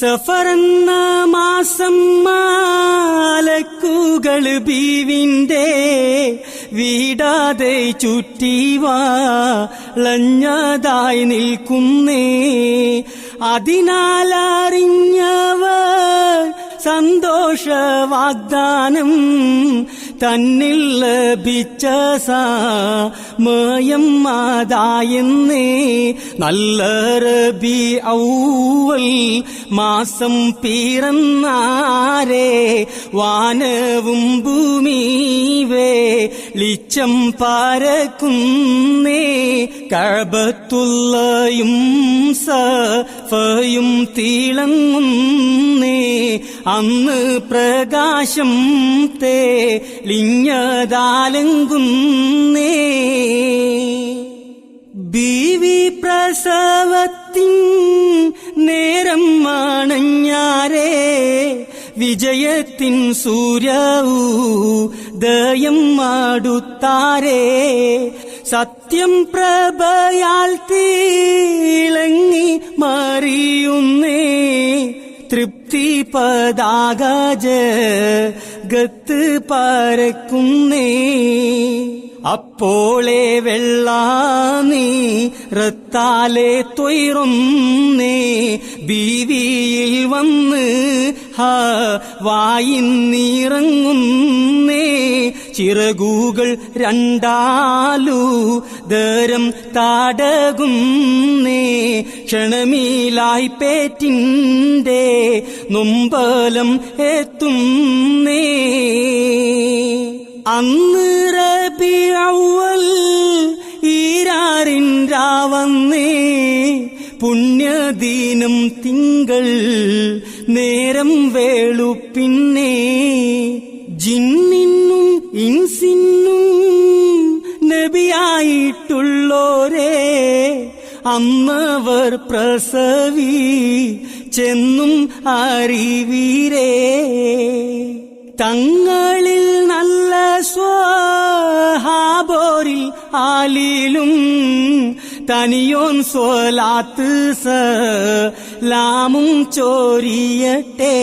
സഫറന്ന മാസം മാലക്കുകൾ ബീവിന്റെ വീടാതെ ചുറ്റിവാളഞ്ഞതായി നിൽക്കുന്നേ. അതിനാലറിഞ്ഞവർ സന്തോഷ വാഗ്ദാനം തന്നിൽ ലഭിച്ച സയം മാതായെന്നേ നല്ല റബി ഔവൽ മാസം പിറന്നാരേ. വാനവും ഭൂമിവേ ലിച്ചം പാരക്കുന്നേ. കഴബത്തുള്ളയും സഫയും തിളങ്ങുന്നേ. അന്ന് പ്രകാശം തേ ലിഞ്ഞതാലങ്കുന്നേ. ബീവി പ്രസവത്തിൻ നേരം മാണഞ്ഞാരേ വിജയത്തിൻ സൂര്യവൂ ദയം മാടുത്താരേ സത്യം പ്രഭയാൽ തീളങ്ങി തൃപ്തി പതാകാജ ഗത്ത് പരക്കുന്നേ അപ്പോളെ വെള്ളാനീ റത്താലെ തൊയറുന്നേ ബീവിയിൽ വന്ന് ഹ വായിന്നിറങ്ങുന്നേ ചിറകുകൾ രണ്ടാലു ദരം താടകുന്നേ ക്ഷണമീലായി പേറ്റിന്റെ നൊമ്പലം എത്തുന്നേ അന്ന് റബിയവൽ ഈരാറിൻ രാവന്നേ പുണ്യദീനം തിങ്കൾ നേരം വേളുപ്പിന്നെ ജിന്നിന്നും ഇൻസിന്നും നബിയായിട്ടുള്ളോരേ അമ്മവർ പ്രസവി ചെന്നും അറിവീരേ. തങ്ങളിൽ നല്ല സ്വഹാബോരിൽ ആലിലും തനിയോൻ സ്വലാത്ത് സ ലാമും ചോരിയട്ടേ.